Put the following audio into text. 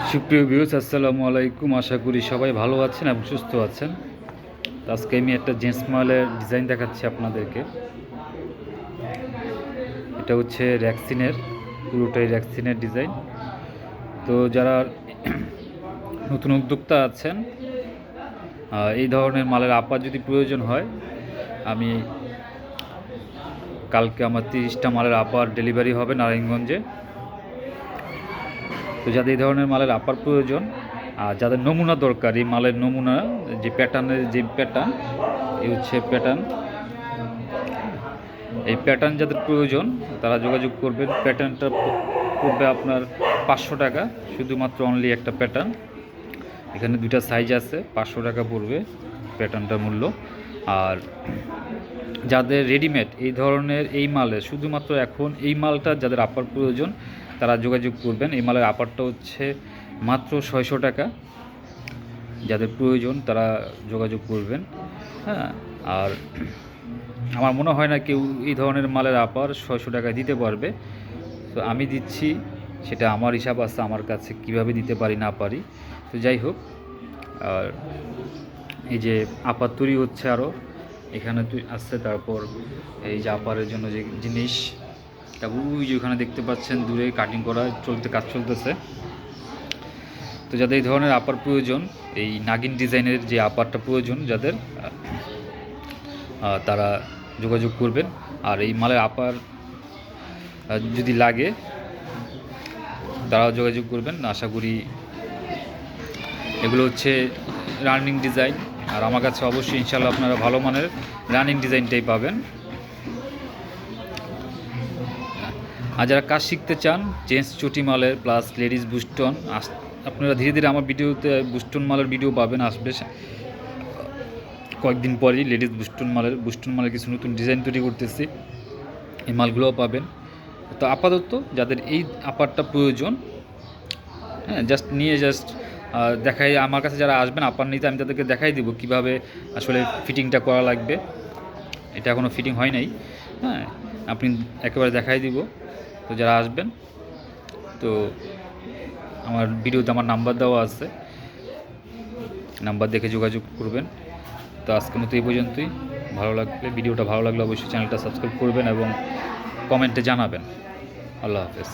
সুপ্রিয় ভিউস আসসালামু আলাইকুম। আশা করি সবাই ভালো আছেন এবং সুস্থ আছেন। আজকে আমি একটা জেন্টস মালের ডিজাইন দেখাচ্ছি আপনাদেরকে। এটা হচ্ছে র্যাক্সিনের পুরোটাই র্যাক্সিনের ডিজাইন তো যারা নতুন উদ্যোক্তা আছেন এই ধরনের মালের আপার যদি প্রয়োজন হয়, আমি কালকে আমার তিরিশটা মালের আপার ডেলিভারি হবে নারায়ণগঞ্জে। তো যাদের এই ধরনের মালের আপার প্রয়োজন, আর যাদের নমুনা দরকার, এই মালের নমুনা, যে প্যাটার্নের যে প্যাটার্ন, এই হচ্ছে প্যাটার্ন। এই প্যাটার্ন যাদের প্রয়োজন, তারা যোগাযোগ করবেন। প্যাটার্নটা পড়বে আপনার পাঁচশো টাকা, শুধুমাত্র অনলি একটা প্যাটার্ন। এখানে দুইটা সাইজ আছে, পাঁচশো টাকা পড়বে প্যাটার্নটার মূল্য। আর যাদের রেডিমেড এই ধরনের এই মালে শুধুমাত্র এখন এই মালটা যাদের আপার প্রয়োজন তারা যোগাযোগ করবেন। এই মালের আপারটা হচ্ছে মাত্র ছয়শো টাকা। যাদের প্রয়োজন তারা যোগাযোগ করবেন। হ্যাঁ আর আমার মনে হয় না কেউ এই ধরনের মালের আপার ছয়শো টাকা দিতে পারবে। তো আমি দিচ্ছি, সেটা আমার হিসাব আছে, আমার কাছে কীভাবে দিতে পারি না পারি। তো যাই হোক, আর এই যে আপার তৈরি হচ্ছে আরও এখানে আসছে, তারপর এই যে আপারের জন্য যে জিনিস তারপর ওই যে ওখানে দেখতে পাচ্ছেন, দূরে কাটিং করা চলতে, কাজ চলতেছে। তো যাদের এই ধরনের আপার প্রয়োজন, এই নাগিন ডিজাইনের যে আপারটা প্রয়োজন, যাদের তারা যোগাযোগ করবেন। আর এই মালের আপার যদি লাগে, তারাও যোগাযোগ করবেন। আশা করি এগুলো হচ্ছে রানিং ডিজাইন আর আমার কাছে অবশ্যই ইনশাল্লাহ আপনারা ভালো মানের রানিং ডিজাইনটাই পাবেন। আর যারা কাজ শিখতে চান, জেন্টস চটি মালের প্লাস লেডিস বুস্টন আস- আপনারা ধীরে ধীরে আমার ভিডিওতে বুস্টন মালের ভিডিও পাবেন, আসবে। কয়েকদিন পরেই লেডিস বুস্টন মালের বুস্টন মালের কিছু নতুন ডিজাইন তৈরি করতেছি। এই মালগুলোও পাবেন। তো আপাতত যাদের এই আপারটা প্রয়োজন হ্যাঁ জাস্ট নিয়ে জাস্ট দেখাই, আমার কাছে যারা আসবেন আপার নিতে আমি তাদেরকে দেখাই দিব কীভাবে আসলে ফিটিংটা করা লাগবে। এটা এখনও ফিটিং হয় নাই। হ্যাঁ আপনি একেবারে দেখাই দিব। তো যারা আসবেন, তো আমার ভিডিওতে আমার নাম্বার দেওয়া আছে। নাম্বার দেখে যোগাযোগ করবেন। তো আজকের মতো এই পর্যন্তই। ভালো লাগলে, ভিডিওটা ভালো লাগলে অবশ্যই চ্যানেলটা সাবস্ক্রাইব করবেন এবং কমেন্টে জানাবেন। আল্লাহ হাফেজ।